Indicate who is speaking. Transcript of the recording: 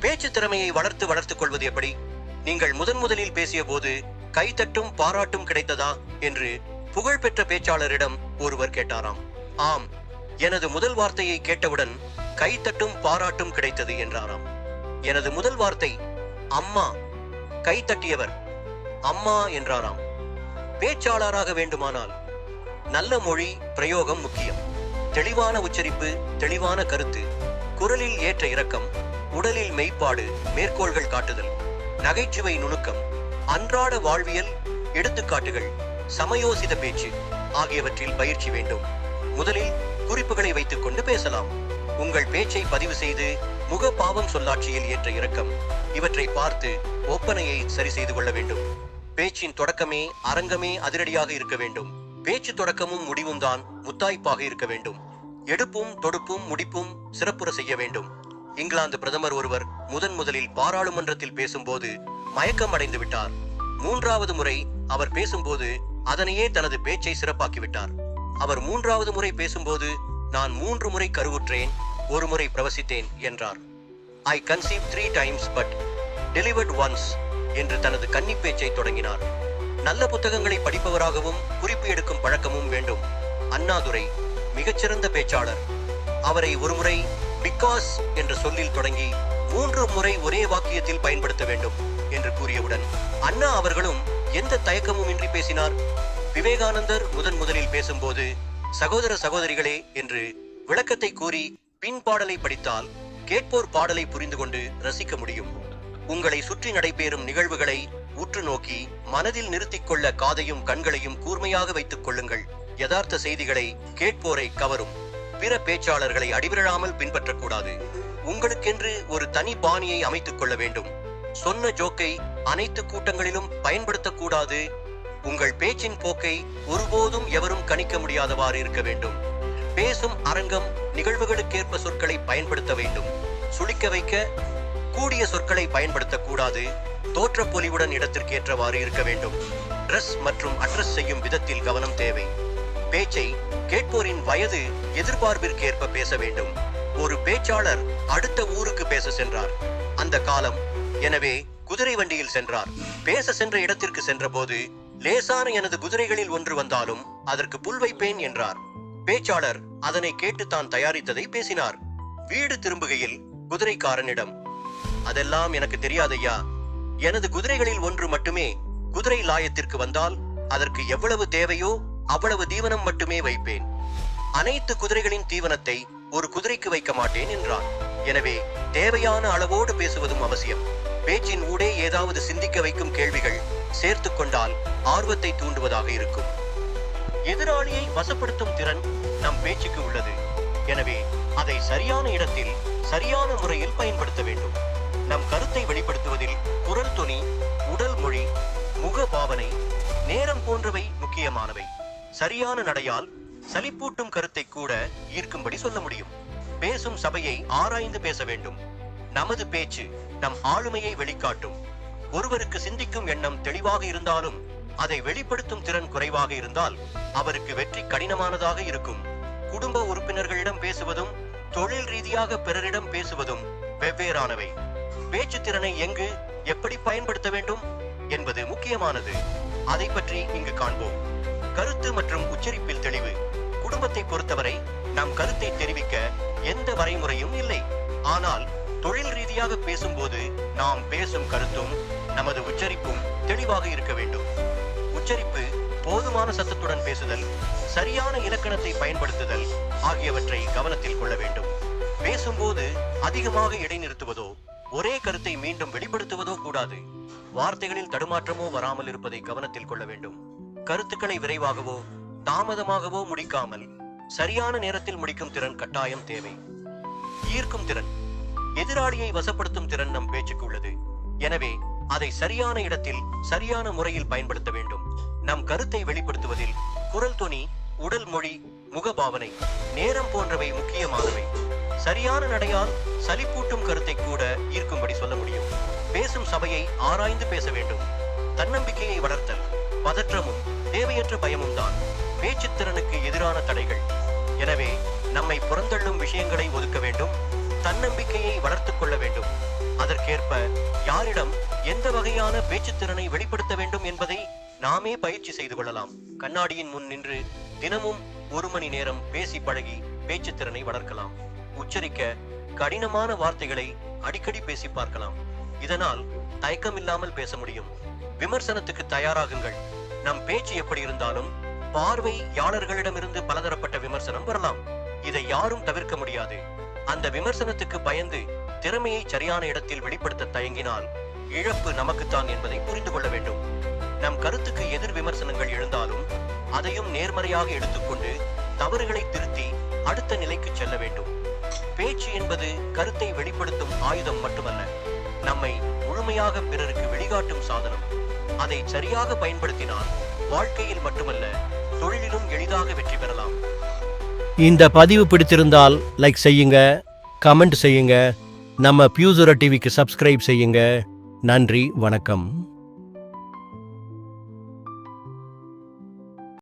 Speaker 1: பேச்சு திறமையை வளர்த்து வளர்த்துக் கொள்வது எப்படி? நீங்கள் முதன் முதலில் பேசிய போது கைத்தட்டும் பாராட்டும் கிடைத்ததா? என்று புகழ்பெற்ற பேச்சாளரிடம் ஒருவர் கேட்டாராம். ஆம் எனது முதல் வார்த்தையை கேட்டவுடன் கைத்தட்டும் பாராட்டும் கிடைத்தது என்றாராம். எனது முதல் வார்த்தை அம்மா கைத்தட்டியவர் அம்மா என்றாராம். பேச்சாளராக வேண்டுமானால் நல்ல மொழி பிரயோகம் முக்கியம். தெளிவான உச்சரிப்பு தெளிவான கருத்து குரலில் ஏற்ற இரக்கம் உடலில் மெய்ப்பாடு மேற்கோள்கள் காட்டுதல் நகைச்சுவை நுணுக்கம் அன்றாட வாழ்வியல் எடுத்துக்காட்டுகள் சமயோசித பேச்சு ஆகியவற்றில் பயிற்சி வேண்டும். முதலில் குறிப்புகளை வைத்துக் கொண்டு பேசலாம். உங்கள் பேச்சை பதிவு செய்து முக பாவம் சொல்லாட்சியில் ஏற்ற இரக்கம். இவற்றை பார்த்து ஒப்பனையை சரி செய்து கொள்ள வேண்டும். பேச்சின் தொடக்கமே அரங்கமே அதிரடியாக இருக்க வேண்டும். பேச்சு தொடக்கமும் முடிவும் தான் முத்தாய்ப்பாக இருக்க வேண்டும். எடுப்பும் தொடுப்பும் முடிப்பும் சிறப்புற செய்ய வேண்டும். இங்கிலாந்து பிரதமர் ஒருவர் முதன் முதலில் பாராளுமன்றத்தில் பேசும்போது மயக்கம் அடைந்து விட்டார் மூன்றாவது முறை அவர் பேசும்போது அதனையே தனது பேச்சை சிறப்பாக்கிவிட்டார். அவர் மூன்றாவது முறை பேசும்போது நான் மூன்று முறை கருவுற்றேன் ஒரு முறை பிரவசித்தேன் என்றார். I conceive three times but delivered once என்று தனது கன்னி பேச்சை தொடங்கினார். நல்ல புத்தகங்களை படிப்பவராகவும் குறிப்பு எடுக்கும் பழக்கமும் வேண்டும். அண்ணாதுரை மிகச்சிறந்த பேச்சாளர். அவரை ஒருமுறை பிகாஸ் என்ற சொல்லில் தொடங்கி மூன்று முறை ஒரே வாக்கியத்தில் பயன்படுத்த வேண்டும் என்று கூறியவுடன் அண்ணா அவர்களும் எந்த தயக்கமும் இன்றி பேசினார். விவேகானந்தர் முதன் முதலில் பேசும்போது சகோதர சகோதரிகளே என்று விளக்கத்தை கூறி பின் பாடலை படித்தால் கேட்போர் பாடலை புரிந்து கொண்டு ரசிக்க முடியும். உங்களை சுற்றி நடைபெறும் நிகழ்வுகளை உற்று நோக்கி மனதில் நிறுத்திக் கொள்ள காதையும் கண்களையும் கூர்மையாக வைத்துக் கொள்ளுங்கள். யதார்த்த செய்திகளை கேட்போரை கவரும். பிற பேச்சாளர்களை அடிவிழாமல் பின்பற்றக்கூடாது. உங்களுக்கென்று ஒரு தனி பாணியை அமைத்துக் கொள்ள வேண்டும். சொன்ன ஜோக்கை அனைத்து கூட்டங்களிலும் பயன்படுத்தக்கூடாது. உங்கள் பேச்சின் போக்கை ஒருபோதும் எவரும் கணிக்க முடியாதவாறு இருக்க வேண்டும். பேசும் அரங்கம் நிகழ்வுகளுக்கேற்ப சொற்களை பயன்படுத்த வேண்டும். சுளிக்க வைக்க கூடிய சொற்களை பயன்படுத்தக்கூடாது. தோற்ற பொலிவுடன் இடத்திற்கேற்றவாறு இருக்க வேண்டும். ட்ரெஸ் மற்றும் அட்ரஸ் செய்யும் விதத்தில் கவனம் தேவை. பேச்சை கேட்போரின் வயது எதிர்பார்ப்பிற்கேற்ப பேச வேண்டும். ஒரு பேச்சாளர் அடுத்த ஊருக்கு பேச சென்றார். அந்த காலம் எனவே குதிரை வண்டியில் சென்றார். பேச சென்ற இடத்திற்கு சென்றபோது லேசான எனது குதிரைகளில் ஒன்று வந்தாலும் அதற்கு புல் வைப்பேன் என்றார். பேச்சாளர் அதனை கேட்டு தான் தயாரித்ததை பேசினார். வீடு திரும்புகையில் குதிரைக்காரனிடம் அதெல்லாம் எனக்கு தெரியாதையா எனது குதிரைகளில் ஒன்று மட்டுமே குதிரை லாயத்திற்கு வந்தால் அதற்கு எவ்வளவு தேவையோ அவ்வளவு தீவனம் மட்டுமே வைப்பேன். அனைத்து குதிரைகளின் தீவனத்தை ஒரு குதிரைக்கு வைக்க மாட்டேன் என்றான். எனவே தேவையான அளவோடு பேசுவதும் அவசியம். பேச்சின் ஊடே ஏதாவது சிந்திக்க வைக்கும் கேள்விகள் சேர்த்து கொண்டால் ஆர்வத்தை தூண்டுவதாக இருக்கும். எதிராளியை வசப்படுத்தும் திறன் நம் பேச்சுக்கு உள்ளது. எனவே அதை சரியான இடத்தில் சரியான முறையில் பயன்படுத்த வேண்டும். சரியான நடையால் சலிப்பூட்டும் கருத்தை கூட ஈர்க்கும்படி சொல்ல முடியும். பேசும் சபையை ஆராய்ந்து பேச வேண்டும். நமது பேச்சு நம் ஆளுமையை வெளிக்காட்டும். ஒருவருக்கு சிந்திக்கும் எண்ணம் தெளிவாக இருந்தாலும் அதை வெளிப்படுத்தும் திறன் குறைவாக இருந்தால் அவருக்கு வெற்றி கடினமானதாக இருக்கும். குடும்ப உறுப்பினர்களிடம் பேசுவதும் தொழில் ரீதியாக பிறரிடம் பேசுவதும் வெவ்வேறானவை. பேச்சு திறனை எங்கு எப்படி பயன்படுத்த வேண்டும் என்பது முக்கியமானது. அதை பற்றி இங்கு காண்போம். கருத்து மற்றும் உச்சரிப்பில் தெளிவு. குடும்பத்தை பொறுத்தவரை நம் கருத்தை தெரிவிக்க எந்த வரைமுறையும் இல்லை. ஆனால் தொழில் ரீதியாக பேசும்போது நாம் பேசும் கருத்தும் நமது உச்சரிப்பும் தெளிவாக இருக்க வேண்டும். உச்சரிப்பு போதுமான சத்தத்துடன் பேசுதல் சரியான இலக்கணத்தை பயன்படுத்துதல் ஆகியவற்றை கவனத்தில் கொள்ள வேண்டும். பேசும்போது அதிகமாக இடைநிறுத்துவதோ ஒரே கருத்தை மீண்டும் வெளிப்படுத்துவதோ கூடாது. வார்த்தைகளில் தடுமாற்றமோ வராமல் இருப்பதை கவனத்தில் கொள்ள வேண்டும். கருத்துக்களை விரைவாகவோ தாமதமாகவோ முடிக்காமல் சரியான நேரத்தில் முடிக்கும் திறன் கட்டாயம் தேவை. ஈர்க்கும் திறன். எதிராளியை வசப்படுத்தும் திறன் நம் பேச்சுக்கு உள்ளது. எனவே அதை சரியான இடத்தில் சரியான முறையில் பயன்படுத்த வேண்டும். நம் கருத்தை வெளிப்படுத்துவதில் குரல் தொனி உடல் மொழி முகபாவனை நேரம் போன்றவை முக்கியமானவை. சரியான நடையால் சலிப்பூட்டும் கருத்தை கூட ஈர்க்கும்படி சொல்ல முடியும். பேசும் சபையை ஆராய்ந்து பேச வேண்டும். தன்னம்பிக்கையை வளர்த்தல் பதற்றமும் தேவையற்ற பயமும் தான் பேச்சுத் திறனுக்கு எதிரான தடைகள். எனவே நம்மை புறந்தள்ளும் விஷயங்களை ஒதுக்க வேண்டும் தன்னம்பிக்கையை வளர்த்துக் கொள்ள வேண்டும். அதற்கேற்ப யாரிடம் எந்த வகையான பேச்சுத் திறனை வெளிப்படுத்த வேண்டும் என்பதை நாமே பயிற்சி செய்து கொள்ளலாம். கண்ணாடியின் முன் நின்று தினமும் ஒரு மணி நேரம் பேசி பழகி பேச்சுத்திறனை வளர்க்கலாம். உச்சரிக்க கடினமான வார்த்தைகளை அடிக்கடி பேசி பார்க்கலாம். இதனால் தயக்கமில்லாமல் பேச முடியும். விமர்சனத்துக்கு தயாராகுங்கள். நம் பேச்சு எப்படி இருந்தாலும் பார்வையாளர்களிடமிருந்து பலதரப்பட்ட விமர்சனம் வரலாம். இதை யாரும் தவிர்க்க முடியாது. அந்த விமர்சனத்துக்கு பயந்து திறமையை சரியான இடத்தில் வெளிப்படுத்த தயங்கினால் இழப்பு நமக்குத்தான் என்பதை புரிந்து கொள்ள வேண்டும். நம் கருத்துக்கு எதிர் விமர்சனங்கள் எழுந்தாலும் அதையும் நேர்மறையாக எடுத்துக்கொண்டு தவறுகளை திருத்தி அடுத்த நிலைக்கு செல்ல வேண்டும். பேச்சு என்பது கருத்தை வெளிப்படுத்தும் ஆயுதம் மட்டுமல்ல நம்மை முழுமையாக பிறருக்கு வெளிகாட்டும் சாதனம். அதை சரியாக பயன்படுத்தினால் வாழ்க்கையில் மட்டுமல்ல தொழிலிலும் எளிதாக வெற்றி பெறலாம்.
Speaker 2: இந்த பதிவு பிடித்திருந்தால் லைக் செய்யுங்க கமெண்ட் செய்யுங்க நம்ம பியூசுரா டிவிக்கு சப்ஸ்கிரைப் செய்யுங்க. நன்றி வணக்கம்.